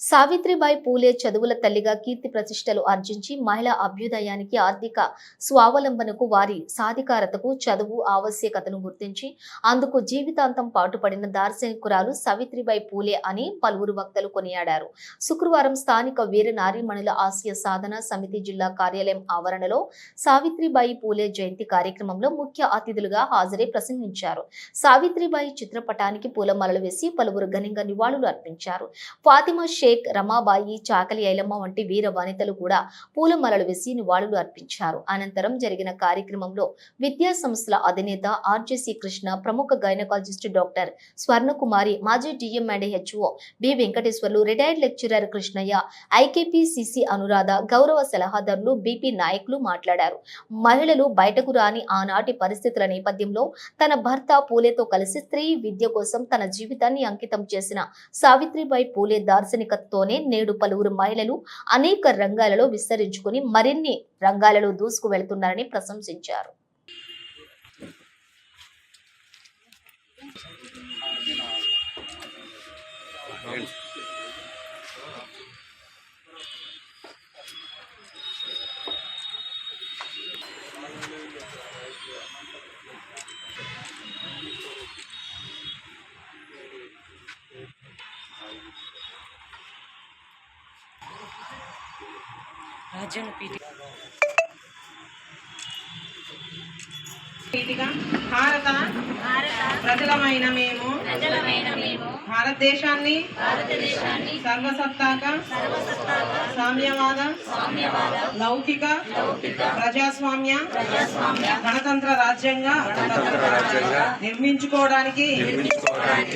సావిత్రిబాయి పూలే చదువుల తల్లిగా కీర్తి ప్రతిష్టలు ఆర్జించి మహిళా అభ్యుదయానికి ఆర్థిక స్వావలంబనకు వారి సాధికారతకు చదువు ఆవశ్యకతను గుర్తించి అందుకు జీవితాంతం పాటుపడిన దార్శనికురాలు సావిత్రిబాయి పూలే అని పలువురు వక్తలు కొనియాడారు. శుక్రవారం స్థానిక వీర నారీమణుల ఆసియా సాధన సమితి జిల్లా కార్యాలయం ఆవరణలో సావిత్రిబాయి పూలే జయంతి కార్యక్రమంలో ముఖ్య అతిథులుగా హాజరై ప్రసంగించారు. సావిత్రిబాయి చిత్రపటానికి పూలమాలలు వేసి పలువురు ఘనంగా నివాళులు అర్పించారు. ఫాతిమా షేక్ రమాబాయి చాకలి ఐలమ్మ వంటి వీర వనితలు కూడా పూలమాలలు వేసి నివాళులు అర్పించారు. అనంతరం జరిగిన కార్యక్రమంలో విద్యా సంస్థల అధినేత ఆర్జేసీ కృష్ణ ప్రముఖ గైనకాలజిస్ట్ డాక్టర్ స్వర్ణకుమారి మాజీ DM and HO B Venkateswarlu retired lecturer Krishnaiah IKPCC Anuradha గౌరవ సలహాదారులు బీపీ నాయకులు మాట్లాడారు. మహిళలు బయటకు రాని ఆనాటి పరిస్థితుల నేపథ్యంలో తన భర్త పూలేతో కలిసి స్త్రీ విద్య కోసం తన జీవితాన్ని అంకితం చేసిన సావిత్రిబాయి పూలే దార్శనికతతోనే నేడు పలువురు మహిళలు అనేక రంగాలలో విస్తరించుకుని మరిన్ని రంగాలలో దూసుకు వెళ్తున్నారని ప్రశంసించారు పీఠ. పీఠిక. భారత ప్రజలమైన మేము. భారతదేశాన్ని సర్వసత్తాక సామ్యవాద లౌకిక ప్రజాస్వామ్య గణతంత్ర రాజ్యంగా నిర్మించుకోవడానికి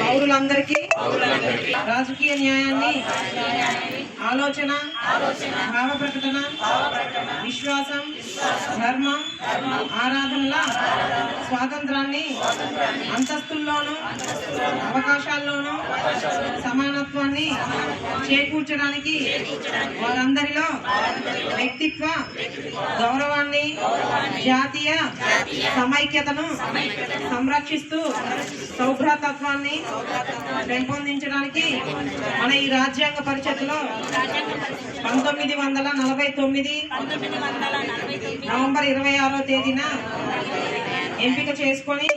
పౌరులందరికీ రాజకీయ న్యాయాన్ని ఆలోచన భావ ప్రకటన విశ్వాసం ధర్మం ఆరాధనల స్వాతంత్రాన్ని అంతస్తుల్లోనూ అవకాశాల్లోనూ సమానత్వాన్ని చేకూర్చడానికి వారందరిలో వ్యక్తిత్వ గౌరవాన్ని జాతీయ సమైక్యతను సంరక్షిస్తూ సౌభ్రతత్వాన్ని పెంపొందించడానికి మన ఈ రాజ్యాంగ పరిషత్తులో పంతొమ్మిది వందల నలభై తొమ్మిది నవంబర్ ఇరవై ఆరో తేదీన ఎంపిక చేసుకొని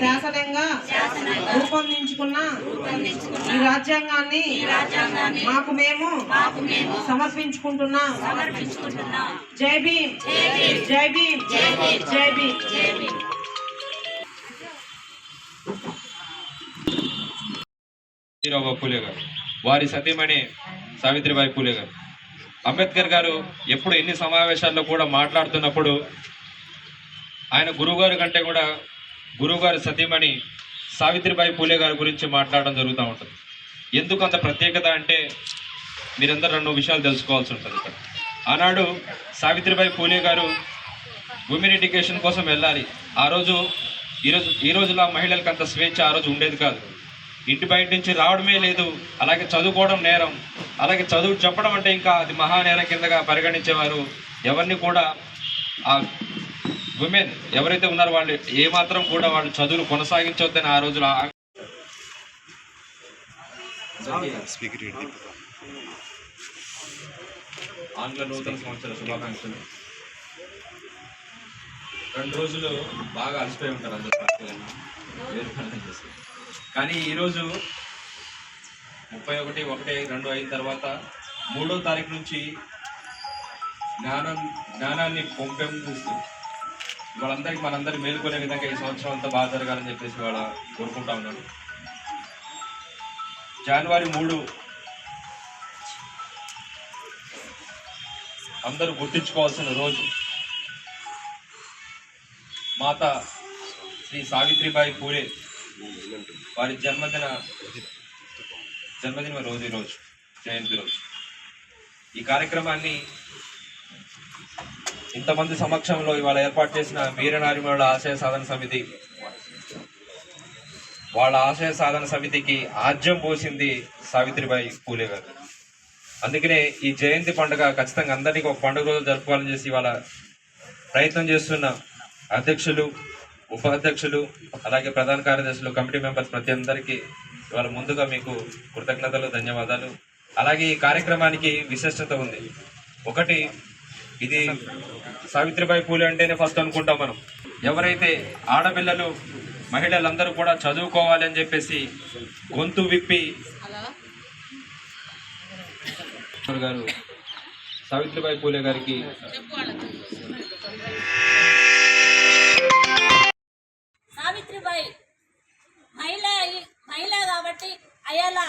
శాసనంగా రూపొందించుకున్న ఈ రాజ్యాంగాన్ని మాకు మేము సమర్పించుకుంటున్నాం. జై భీమ్. జై భీమ్. జై భీమ్. పూలే గారు. వారి సతీమణి సావిత్రిబాయి పూలే గారు. అంబేద్కర్ గారు ఎప్పుడు ఎన్ని సమావేశాల్లో కూడా మాట్లాడుతున్నప్పుడు ఆయన గురువుగారు కంటే కూడా గురువుగారు సతీమణి సావిత్రిబాయి పూలే గారి గురించి మాట్లాడడం జరుగుతూ ఉంటుంది. ఎందుకు అంత ప్రత్యేకత అంటే మీరందరూ రెండు విషయాలు తెలుసుకోవాల్సి ఉంటుంది ఇక్కడ ఆనాడు సావిత్రిబాయి పూలే గారు ఉమెన్ ఎడ్యుకేషన్ కోసం వెళ్ళాలి. ఆ రోజు ఈరోజు ఈ రోజులా మహిళలకు అంత స్వేచ్ఛ ఆ రోజు ఉండేది కాదు. ఇంటి బయట నుంచి రావడమే లేదు. అలాగే చదువుకోవడం నేరం. అలాగే చదువు చెప్పడం అంటే ఇంకా అది మహానేరం కిందగా పరిగణించేవారు ఎవరిని కూడా ఆ ఉమెన్ ఎవరైతే ఉన్నారో వాళ్ళు ఏమాత్రం కూడా వాళ్ళు చదువులు కొనసాగించవద్దని ఆ రోజులు ఆంగ్ల నూతన సంవత్సర శుభాకాంక్షలు. రెండు రోజులు బాగా అలసిపోయి ఉంటారు అందరు. కానీ ఈరోజు ముప్పై ఒకటి ఒకటి రెండు అయిన తర్వాత మూడో తారీఖు నుంచి జ్ఞానం జ్ఞానాన్ని పొంపెందిస్తూ వాళ్ళందరికీ మనందరూ మేలుకునే విధంగా ఈ సంవత్సరం అంతా బాగా జరగాలని చెప్పేసి వాళ్ళ కోరుకుంటా ఉన్నాను. జనవరి మూడు అందరూ గుర్తించుకోవాల్సిన రోజు. మాత శ్రీ సావిత్రిబాయి పూలే వారి జన్మదిన జన్మదిన రోజు రోజు జయంతి రోజు. ఈ కార్యక్రమాన్ని ఇంతమంది సమక్షంలో ఇవాళ ఏర్పాటు చేసిన వీరనారిమల ఆశయ సాధన సమితి వాళ్ళ ఆశయ సాధన సమితికి ఆజ్యం పోసింది సావిత్రిబాయి పూలే గారు అందుకనే ఈ జయంతి పండుగ ఖచ్చితంగా అందరికీ ఒక పండుగ రోజు జరుపుకోవాలని చేసి ఇవాళ ప్రయత్నం చేస్తున్న అధ్యక్షులు ఉపాధ్యక్షులు అలాగే ప్రధాన కార్యదర్శులు కమిటీ మెంబర్స్ ప్రతి అందరికీ ఇవాళ ముందుగా మీకు కృతజ్ఞతలు ధన్యవాదాలు. అలాగే ఈ కార్యక్రమానికి విశిష్టత ఉంది. ఒకటి ఇది సావిత్రిబాయి పూలే అంటేనే ఫస్ట్ అనుకుంటాం మనం. ఎవరైతే ఆడపిల్లలు మహిళలందరూ కూడా చదువుకోవాలి అని చెప్పేసి గొంతు విప్పి గారు సావిత్రిబాయి పూలే గారికి మహిళ కాబట్టి అయాల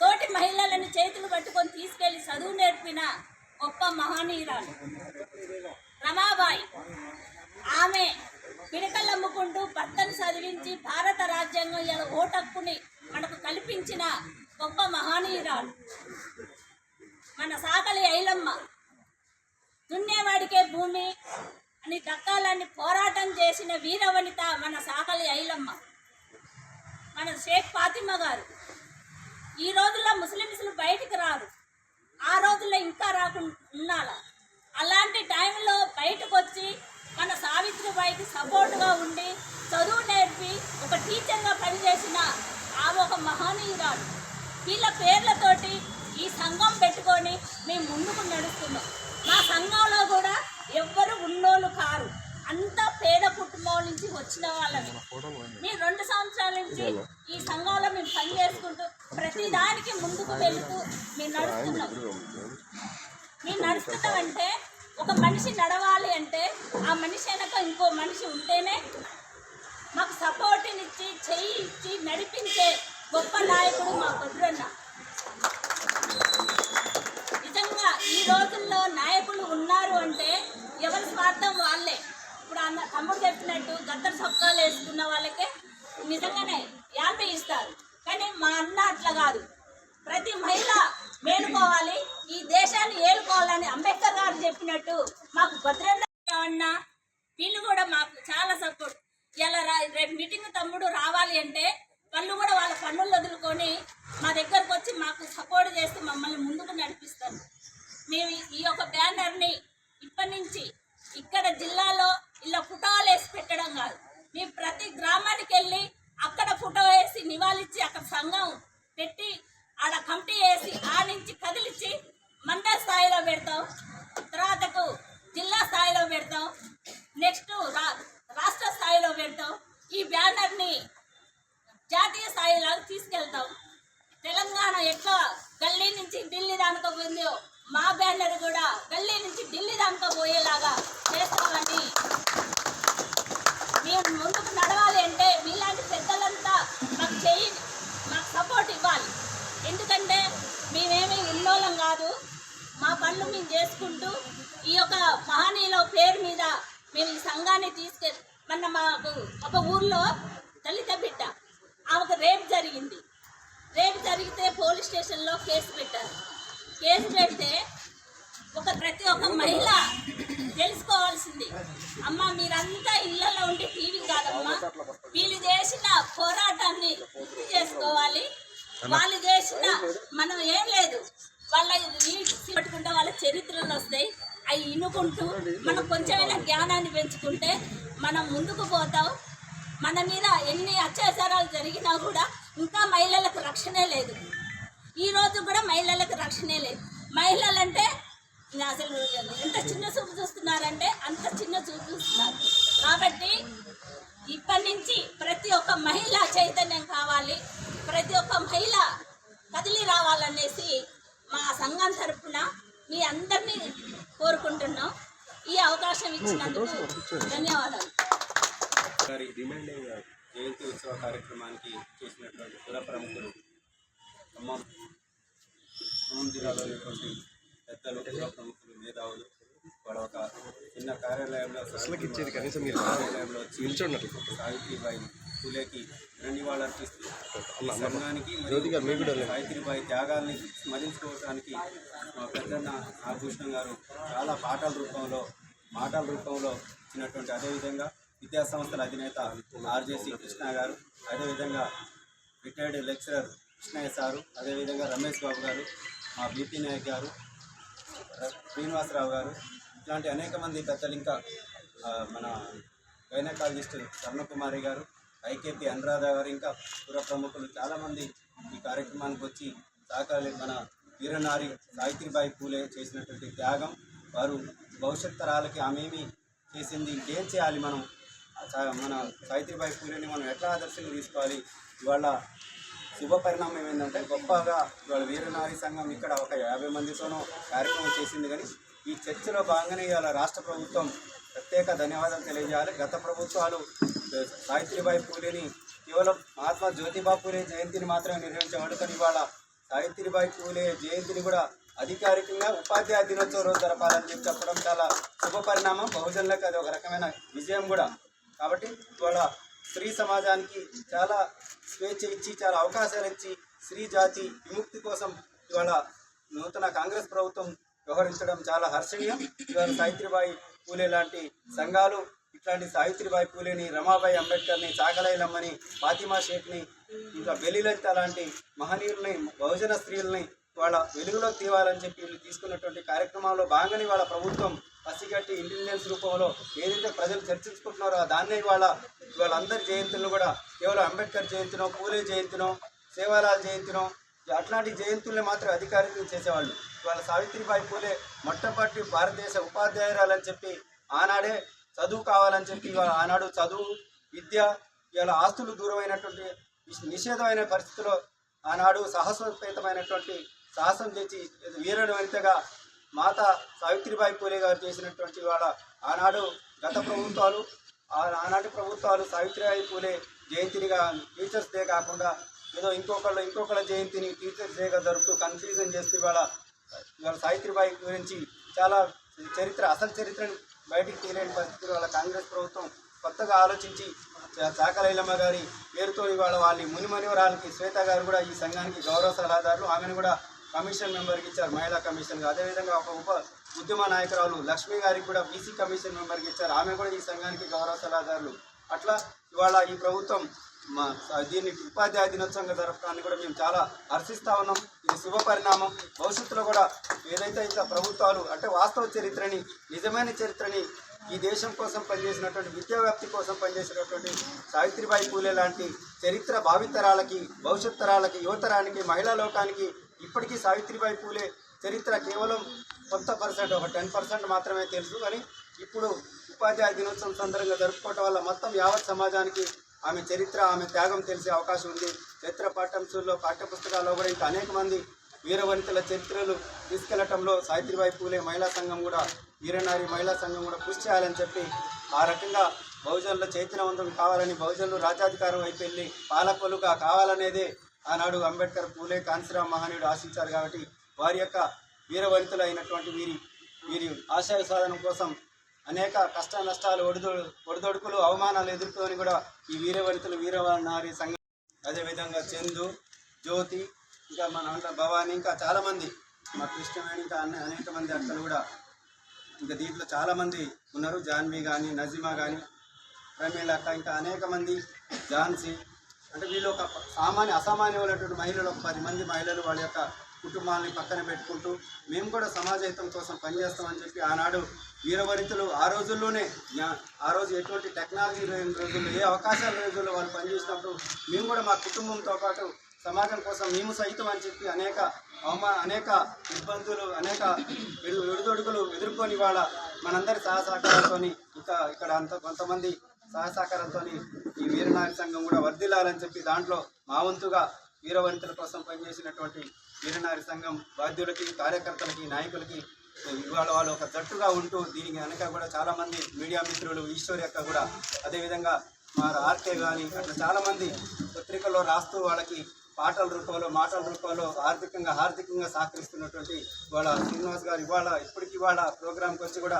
తోటి మహిళలను చేతులు పట్టుకొని తీసుకెళ్ళి చదువు నేర్పిన గొప్ప మహనీయురాలు. రమాబాయి. ఆమె పిడకలమ్ముకుంటూ భర్తను చదివించి భారత రాజ్యాంగం ఇలా ఓటక్కుని మనకు కల్పించిన గొప్ప మహనీయురాలు. మన సాకలి ఐలమ్మ. దున్నేవాడికే భూమి అని దక్కాలని పోరాటం చేసిన వీరవనిత మన సాకలి ఐలమ్మ. మన షేక్ ఫాతిమ గారు. ఈ రోజుల్లో ముస్లిమ్స్లు బయటికి రారు. ఆ రోజుల్లో ఇంకా రాకుండా ఉండాల. అలాంటి టైంలో బయటకు వచ్చి మన సావిత్రిబాయికి సపోర్ట్గా ఉండి చదువు నేర్పి ఒక టీచర్గా పనిచేసిన ఆ ఒక మహనీయురాలు. వీళ్ళ పేర్లతోటి ఈ సంఘం పెట్టుకొని మేము ముందుకు నడుస్తున్నాం మా సంఘంలో కూడా ఎవ్వరు ఉన్నోళ్ళు కారు అంతా పేద కుటుంబం నుంచి వచ్చిన వాళ్ళని మేము రెండు సంవత్సరాల నుంచి ఈ సంఘంలో మేము పని చేసుకుంటూ ప్రతి దానికి ముందుకు వెళుతూ మేము నడుస్తున్నాం మేము నడుస్తున్నామంటే ఒక మనిషి నడవాలి అంటే ఆ మనిషి వెనక ఇంకో మనిషి ఉంటేనే మాకు సపోర్ట్నిచ్చి చెయ్యి ఇచ్చి నడిపించే గొప్ప నాయకుడు మా భద్రన్న నిజంగా ఈ రోజుల్లో నాయకులు ఉన్నారు అంటే ఎవరి స్వార్థం వాళ్ళే ఇప్పుడు అన్న తమ్ముడు చెప్పినట్టు గద్దరు సొక్కాలు వేసుకున్న వాళ్ళకే నిజంగానే యాభై ఇస్తారు. కానీ మా అన్న అట్లా కాదు. ప్రతి మహిళ మేలుకోవాలి ఈ దేశాన్ని ఏలుకోవాలని అంబేద్కర్ గారు చెప్పినట్టు మాకు భద్రన్న అన్న వీళ్ళు కూడా మాకు చాలా సపోర్ట్. ఇలా రా రేపు మీటింగ్ తమ్ముడు రావాలి అంటే వాళ్ళు కూడా వాళ్ళ పన్నులు వదులుకొని మా దగ్గరకు వచ్చి మాకు సపోర్ట్ చేసి మమ్మల్ని ముందుకు నడిపిస్తారు. మేము ఈ- ఈ యొక్క బ్యానర్ని ఇప్పటి నుంచి ఇక్కడ జిల్లాలో ఇలా ఫోటోలు వేసి పెట్టడం కాదు మేము ప్రతి గ్రామానికి వెళ్ళి అక్కడ ఫోటో వేసి నివాళించి అక్కడ సంఘం పెట్టి ఆడ కమిటీ వేసి ఆ నుంచి కదిలించి మండల స్థాయిలో పెడతాం తర్వాతకు జిల్లా స్థాయిలో పెడతాం నెక్స్ట్ రా రాష్ట్ర స్థాయిలో పెడతాం ఈ బ్యానర్ని జాతీయ స్థాయిలో తీసుకెళ్తాం తెలంగాణ ఎట్లా గల్లీ నుంచి ఢిల్లీ దానికో పోయిందో మా బ్యానర్ కూడా గల్లీ నుంచి ఢిల్లీ దానికో పోయేలాగా చేస్తామని మేము ముందుకు నడవాలి అంటే మీలాంటి పెద్దలంతా మాకు చేయి మాకు సపోర్ట్ ఇవ్వాలి ఎందుకంటే మేమేమి ఉన్నోళ్ళం కాదు మా పనులు మేము చేసుకుంటూ ఈ యొక్క మహనీయుల పేరు మీద మేము ఈ తీసుకెళ్ళి మొన్న మాకు ఒక ఊర్లో దళిత బిడ్డ ఆమెకు రేపు జరిగింది రేపు జరిగితే పోలీస్ స్టేషన్లో కేసు పెట్టారు కేసు పెడితే ఒక ప్రతి ఒక్క మహిళ తెలుసుకోవాల్సింది అమ్మ మీరంతా ఇళ్ళలో ఉండి టీవీ కాదమ్మా వీళ్ళు చేసిన పోరాటాన్ని గుర్తు చేసుకోవాలి వాళ్ళు చేసిన మనం ఏం లేదు వాళ్ళ పట్టుకుంటే వాళ్ళ చరిత్రలు వస్తాయి అవి ఇనుకుంటూ మనం కొంచెమైనా జ్ఞానాన్ని పెంచుకుంటే మనం ముందుకు పోతాం. మన మీద ఎన్ని అత్యాచారాలు జరిగినా కూడా ఇంకా మహిళలకు రక్షణే లేదు. ఈ రోజు కూడా మహిళలకు రక్షణే లేదు. మహిళలంటే ఇంకా అసలు ఎంత చిన్న చూపు చూస్తున్నారంటే అంత చిన్న చూపు చూస్తున్నారు. కాబట్టి ఇప్పటి నుంచి ప్రతి ఒక్క మహిళ చైతన్యం కావాలి. ప్రతి ఒక్క మహిళ కదిలి రావాలనేసి మా సంఘం తరఫున మీ అందరినీ కోరుకుంటున్నాం. ఈ అవకాశం ఇచ్చినందుకు ధన్యవాదాలు. గారి జయంతి ఉత్సవ కార్యక్రమానికి చేసినటువంటి కుల ప్రముఖులు ఖమ్మం ఖమ్మం జిల్లాలో ఉన్నటువంటి పెద్దలు కుల ప్రముఖులు మేధావులు వాళ్ళ ఒక చిన్న కార్యాలయంలో ఇచ్చేది కనీసం మీరు కార్యాలయంలో సావిత్రిబాయి పూలేకి నివాళులర్పిస్తూ ఈ సంఘానికి మరియు సావిత్రిబాయి త్యాగాల్ని స్మరించుకోవడానికి మా పెద్దన్న నాగభూషణం గారు చాలా పాటల రూపంలో మాటల రూపంలో ఇచ్చినటువంటి అదేవిధంగా విద్యా సంస్థల అధినేత ఆర్జేసి కృష్ణ గారు అదేవిధంగా రిటైర్డ్ లెక్చరర్ కృష్ణయ్య సారు అదేవిధంగా రమేష్ బాబు గారు మా బీపీ నాయక్ గారు శ్రీనివాసరావు గారు ఇట్లాంటి అనేక మంది పెద్దలు ఇంకా మన గైనకాలజిస్ట్ స్వర్ణకుమారి గారు ఐకేపీ అనురాధ గారు ఇంకా పుర ప్రముఖులు చాలామంది ఈ కార్యక్రమానికి వచ్చి సహకారి మన వీరనారి సావిత్రిబాయి పూలే చేసినటువంటి త్యాగం. వారు భవిష్యత్ తరాలకి ఆమెమి చేసింది ఇంకేం చేయాలి మనం? మన సావిత్రిబాయి పూలేని మనం ఎట్లా ఆదర్శంగా తీసుకోవాలి? ఇవాళ శుభ పరిణామం ఏంటంటే గొప్పగా ఇవాళ వీరనారి సంఘం ఇక్కడ ఒక యాభై మందితోనో కార్యక్రమం చేసింది కానీ ఈ చర్చలో భాగంగానే ఇవాళ రాష్ట్ర ప్రభుత్వం ప్రత్యేక ధన్యవాదాలు తెలియజేయాలి. గత ప్రభుత్వాలు సావిత్రిబాయి పూలేని కేవలం మహాత్మా జ్యోతిబా పూలే జయంతిని మాత్రమే నిర్వహించేవాడు. కానీ ఇవాళ సావిత్రిబాయి పూలే జయంతిని కూడా అధికారికంగా ఉపాధ్యాయ దినోత్సవ రోజు జరపాలని చెప్పి చెప్పడం చాలా శుభ పరిణామం. బహుజనులకు అది ఒక రకమైన విజయం కూడా. కాబట్టి ఇవాళ స్త్రీ సమాజానికి చాలా స్వేచ్ఛ ఇచ్చి చాలా అవకాశాలు ఇచ్చి స్త్రీ జాతి విముక్తి కోసం ఇవాళ నూతన కాంగ్రెస్ ప్రభుత్వం వ్యవహరించడం చాలా హర్షణీయం. ఇవాళ సావిత్రిబాయి పూలే లాంటి సంఘాలు ఇట్లాంటి సావిత్రిబాయి పూలేని రమాబాయి అంబేద్కర్ని చాకలైలమ్మని ఫాతిమా షేఖ్ని ఇంకా బెలిలలిత లాంటి మహనీయుల్ని బహుజన స్త్రీలని వాళ్ళ వెలుగులో తీవాలని చెప్పి వీళ్ళు తీసుకున్నటువంటి కార్యక్రమాల్లో భాగంగానే వాళ్ళ ప్రభుత్వం పసిగట్టి ఇంటెలిజెన్స్ రూపంలో ఏదైతే ప్రజలు చర్చించుకుంటున్నారో దాన్నే ఇవాళ వాళ్ళందరి జయంతులను కూడా కేవలం అంబేద్కర్ జయంతినో పూలే జయంతినో సేవాలాల్ జయంతినో అట్లాంటి జయంతుల్ని మాత్రం అధికారికంగా చేసేవాళ్ళు. ఇవాళ సావిత్రిబాయి పూలే మొట్టమొదటి భారతదేశ ఉపాధ్యాయురాలని చెప్పి ఆనాడే చదువు కావాలని చెప్పి ఇవాళ ఆనాడు చదువు విద్య ఇవాళ ఆస్తులు దూరమైనటువంటి నిషేధమైన పరిస్థితిలో ఆనాడు సాహసోపేతమైనటువంటి సాహసం చేసి వీరుడు వనితగా మాత సావిత్రిబాయి పూలే గారు చేసినటువంటి వాళ్ళ ఆనాడు గత ప్రభుత్వాలు ఆనాటి ప్రభుత్వాలు సావిత్రిబాయి పూలే జయంతినిగా టీచర్స్ డే కాకుండా ఏదో ఇంకొకళ్ళు ఇంకొకళ్ళ జయంతిని టీచర్స్ డేగా జరుపుతూ కన్ఫ్యూజన్ చేస్తూ ఇవాళ ఇవాళ సావిత్రిబాయి గురించి చాలా చరిత్ర అసలు చరిత్రను బయటికి తీయలేని పరిస్థితులు వాళ్ళ కాంగ్రెస్ ప్రభుత్వం కొత్తగా ఆలోచించి చా- గారి పేరుతో ఇవాళ వాళ్ళ మునిమనివరాలకి శ్వేత గారు కూడా ఈ సంఘానికి గౌరవ సలహాదారులు ఆమెను కూడా కమిషన్ మెంబర్కి ఇచ్చారు మహిళా కమిషన్గా. అదేవిధంగా ఒక ఉప ఉద్యమ నాయకురాలు లక్ష్మి గారికి కూడా బీసీ కమిషన్ మెంబర్కి ఇచ్చారు. ఆమె కూడా ఈ సంఘానికి గౌరవ సలహాదారులు. అట్లా ఇవాళ ఈ ప్రభుత్వం మా దీన్ని ఉపాధ్యాయ దినోత్సవంగా జరపడాన్ని కూడా మేము చాలా హర్షిస్తా ఉన్నాం. ఇది శుభ పరిణామం. భవిష్యత్తులో కూడా ఏదైతే ఇట్లా ప్రభుత్వాలు అంటే వాస్తవ చరిత్రని నిజమైన చరిత్రని ఈ దేశం కోసం పనిచేసినటువంటి విద్యావ్యాప్తి కోసం పనిచేసినటువంటి సావిత్రిబాయి పూలే లాంటి చరిత్ర భావితరాలకి భవిష్యత్ తరాలకి యువతరానికి మహిళా లోకానికి ఇప్పటికీ సావిత్రిబాయి పూలే చరిత్ర కేవలం కొత్త పర్సెంట్ ఒక టెన్ పర్సెంట్ మాత్రమే తెలుసు. కానీ ఇప్పుడు ఉపాధ్యాయ దినోత్సవం సందర్భంగా జరుపుకోవటం వల్ల మొత్తం యావత్ సమాజానికి ఆమె చరిత్ర ఆమె త్యాగం తెలిసే అవకాశం ఉంది. చరిత్ర పాఠ్యాంశాల్లో పాఠ్యపుస్తకాల్లో కూడా ఇంకా అనేక మంది వీరవనితల చరిత్రలు తీసుకెళ్ళటంలో సావిత్రిబాయి పూలే మహిళా సంఘం కూడా వీరనారి మహిళా సంఘం కూడా కృషి చేయాలని చెప్పి ఆ రకంగా బహుజనుల చైతన్యవంతం కావాలని బహుజనులు రాజ్యాధికారం వైపు వెళ్ళి పాలకులుగా కావాలనేదే ఆనాడు అంబేద్కర్ పూలే కాంతిరామ్ మహనీయుడు ఆశించారు కాబట్టి వారి యొక్క వీరవనితలు అయినటువంటి వీరి వీరి ఆశయ సాధన కోసం అనేక కష్ట నష్టాలు ఒడిదొ ఒడిదొడుకులు అవమానాలు ఎదుర్కొని కూడా ఈ వీరవనితలు వీరనారి సంఘం అదేవిధంగా చందు జ్యోతి ఇంకా మన భవాని ఇంకా చాలామంది మా ఇష్టమైన ఇంకా అనేక మంది అక్కలు కూడా ఇంకా దీంట్లో చాలామంది ఉన్నారు. జాన్వి కానీ నజీమా కానీ ప్రమీల అక్క ఇంకా అనేక మంది ఝాన్సీ. అంటే వీళ్ళు ఒక సామాన్య అసామాన్యమైనటువంటి మహిళలు ఒక పది మంది మహిళలు వాళ్ళ యొక్క కుటుంబాలని పక్కన పెట్టుకుంటూ మేము కూడా సమాజహితం కోసం పనిచేస్తామని చెప్పి ఆనాడు వీరవరితులు ఆ రోజుల్లోనే జ్ఞా- ఆ రోజు ఎటువంటి టెక్నాలజీ లేని రోజుల్లో ఏ అవకాశాలు రోజుల్లో వాళ్ళు పనిచేసినప్పుడు మేము కూడా మా కుటుంబంతో పాటు సమాజం కోసం మేము సైతం అని చెప్పి అనేక అవమా అనేక ఇబ్బందులు అనేక విడు- విడుదొడుగులు ఎదుర్కొని వాళ్ళ మనందరి సహసహకారంతో ఇంకా ఇక్కడ అంత కొంతమంది సహసహకారంతో ఈ వీరనారి సంఘం కూడా వర్ధిల్లాలని చెప్పి దాంట్లో మా వంతుగా వీరవనితల కోసం పనిచేసినటువంటి వీరనారి సంఘం బాధ్యులకి కార్యకర్తలకి నాయకులకి ఇవాళ వాళ్ళు ఒక జట్టుగా ఉంటూ దీనికి వెనక కూడా చాలామంది మీడియా మిత్రులు ఈశ్వర్ అక్క కూడా అదేవిధంగా మా ఆర్కే కానీ అట్లా చాలామంది పత్రికల్లో రాస్తూ వాళ్ళకి పాటల రూపంలో మాటల రూపంలో ఆర్థికంగా ఆర్థికంగా సహకరిస్తున్నటువంటి వాళ్ళ శ్రీనివాస్ గారు ఇవాళ ఇప్పటికి ఇవాళ ప్రోగ్రాంకి వచ్చి కూడా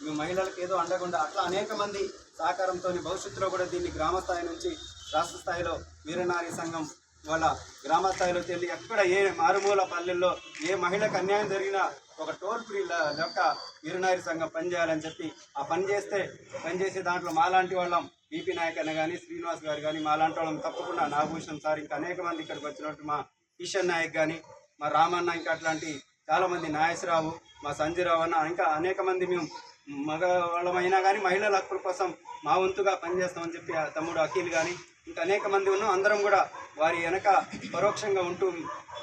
మీ మహిళలకు ఏదో అండకుండా అట్లా అనేక మంది సహకారంతో భవిష్యత్తులో కూడా దీన్ని గ్రామ స్థాయి నుంచి రాష్ట్ర స్థాయిలో వీరనారి సంఘం వాళ్ళ గ్రామ స్థాయిలో వెళ్ళి ఎక్కడ ఏ మారుమూల పల్లెల్లో ఏ మహిళకు అన్యాయం జరిగినా ఒక టోల్ ఫ్రీ ల- లెక్క వీరనారి సంఘం పనిచేయాలని చెప్పి ఆ పని చేస్తే పనిచేసే దాంట్లో మాలాంటి వాళ్ళం బీపీ నాయక్ అన్న కానీ శ్రీనివాస్ గారు కానీ మాలాంటి వాళ్ళం తప్పకుండా నాగభూషణ్ సార్ ఇంకా అనేక మంది ఇక్కడికి వచ్చినట్టు మా కిషన్ నాయక్ కానీ మా రామన్న ఇంకా అట్లాంటి చాలామంది నాగేశ్వరరావు మా సంజయరావు అన్న ఇంకా అనేక మంది మేము మగ వాళ్ళమైనా కానీ మహిళల హక్కుల కోసం మా వంతుగా పనిచేస్తామని చెప్పి ఆ తమ్ముడు అఖిల్ కానీ ఇంకా అనేక మంది ఉన్నాం. అందరం కూడా వారి వెనక పరోక్షంగా ఉంటూ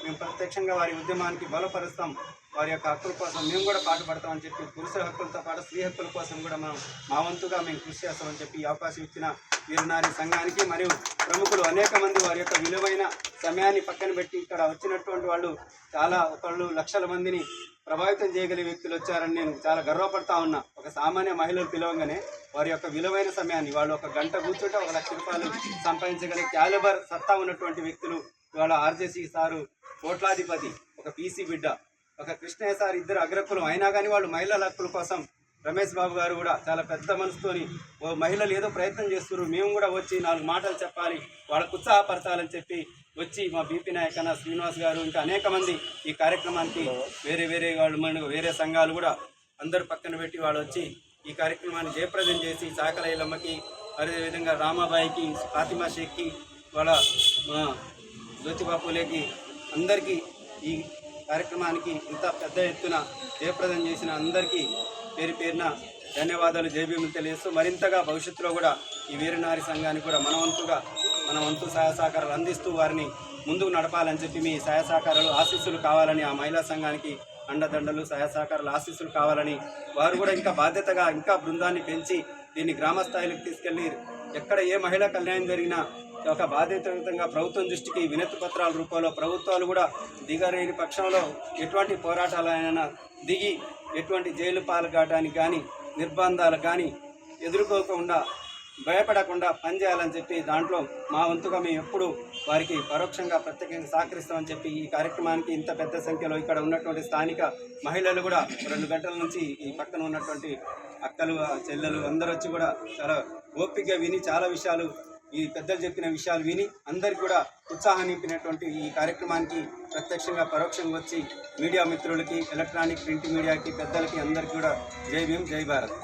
మేము ప్రత్యక్షంగా వారి ఉద్యమానికి బలపరుస్తాం. వారి యొక్క హక్కుల కోసం మేము కూడా పాటుపడతామని చెప్పి పురుషుల హక్కులతో పాటు స్త్రీ హక్కుల కోసం కూడా మనం మా వంతుగా మేము కృషి చేస్తామని చెప్పి ఈ అవకాశం ఇచ్చిన వీరనారి సంఘానికి మరియు ప్రముఖులు అనేక మంది వారి యొక్క విలువైన సమయాన్ని పక్కన పెట్టి ఇక్కడ వచ్చినటువంటి వాళ్ళు చాలా ఒకళ్ళు లక్షల మందిని ప్రభావితం చేయగలిగే వ్యక్తులు వచ్చారని నేను చాలా గర్వపడతా ఉన్నా. ఒక సామాన్య మహిళలు పిలవగానే వారి యొక్క విలువైన సమయాన్ని వాళ్ళు ఒక గంట కూర్చుంటే ఒక లక్ష రూపాయలు సంపాదించగలిగే క్యాలిబర్ సత్తా ఉన్నటువంటి వ్యక్తులు ఇవాళ ఆర్జేసీ సారు కోట్లాధిపతి ఒక పీసీ బిడ్డ ఒక కృష్ణయ్య సార్ ఇద్దరు అగ్రకులం. అయినా కానీ వాళ్ళు మహిళల హక్కుల కోసం రమేష్ బాబు గారు కూడా చాలా పెద్ద మనసుతోని ఓ మహిళలు ఏదో ప్రయత్నం చేస్తున్నారు. మేము కూడా వచ్చి నాలుగు మాటలు చెప్పాలి వాళ్ళకు ఉత్సాహపరచాలని చెప్పి వచ్చి మా బీపీ నాయక్ అన్న శ్రీనివాస్ గారు ఇంకా అనేక మంది ఈ కార్యక్రమానికి వేరే వేరే వాళ్ళు మన వేరే సంఘాలు కూడా అందరు పక్కన పెట్టి వాళ్ళు వచ్చి ఈ కార్యక్రమాన్ని జయప్రదం చేసి చాకలయ్యలమ్మకి అదేవిధంగా రామాబాయికి ఫాతిమా షేక్కి వాళ్ళ జ్యోతిబాపులేకి అందరికీ ఈ కార్యక్రమానికి ఇంత పెద్ద ఎత్తున జయప్రదం చేసిన అందరికీ పేరు పేరున ధన్యవాదాలు జయభీములు తెలియజేస్తూ మరింతగా భవిష్యత్తులో కూడా ఈ వీరనారి సంఘానికి కూడా మనవంతుగా మన వంతు సహాయ సహకారాలు అందిస్తూ వారిని ముందుకు నడపాలని చెప్పి మీ సహాయ సహకారాలు ఆశీస్సులు కావాలని ఆ మహిళా సంఘానికి అండదండలు సహాయ సహకారాలు ఆశీస్సులు కావాలని వారు కూడా ఇంకా బాధ్యతగా ఇంకా బృందాన్ని పెంచి దీన్ని గ్రామ స్థాయిలకు తీసుకెళ్ళి ఎక్కడ ఏ మహిళా కళ్యాణం జరిగినా ఒక బాధ్యతాయుతంగా ప్రభుత్వం దృష్టికి వినతి పత్రాల రూపంలో ప్రభుత్వాలు కూడా దిగలేని పక్షంలో ఎటువంటి పోరాటాలైనా దిగి ఎటువంటి జైలు పాల్గడానికి కానీ నిర్బంధాలు కానీ ఎదుర్కోకుండా భయపడకుండా పనిచేయాలని చెప్పి దాంట్లో మా వంతుగా మేము ఎప్పుడు వారికి పరోక్షంగా ప్రత్యేకంగా సహకరిస్తామని చెప్పి ఈ కార్యక్రమానికి ఇంత పెద్ద సంఖ్యలో ఇక్కడ ఉన్నటువంటి స్థానిక మహిళలు కూడా రెండు గంటల నుంచి ఈ పక్కన ఉన్నటువంటి అక్కలు చెల్లెలు అందరూ వచ్చి కూడా చాలా ఓపిక విని చాలా విషయాలు ఈ పెద్దలు చెప్పిన విషయాలు విని అందరికి కూడా ఉత్సాహం నింపినటువంటి ఈ కార్యక్రమానికి ప్రత్యక్షంగా పరోక్షంగా వచ్చి మీడియా మిత్రులకి ఎలక్ట్రానిక్ ప్రింట్ మీడియాకి పెద్దలకి అందరికీ కూడా జై భీమ్ జై భారత్.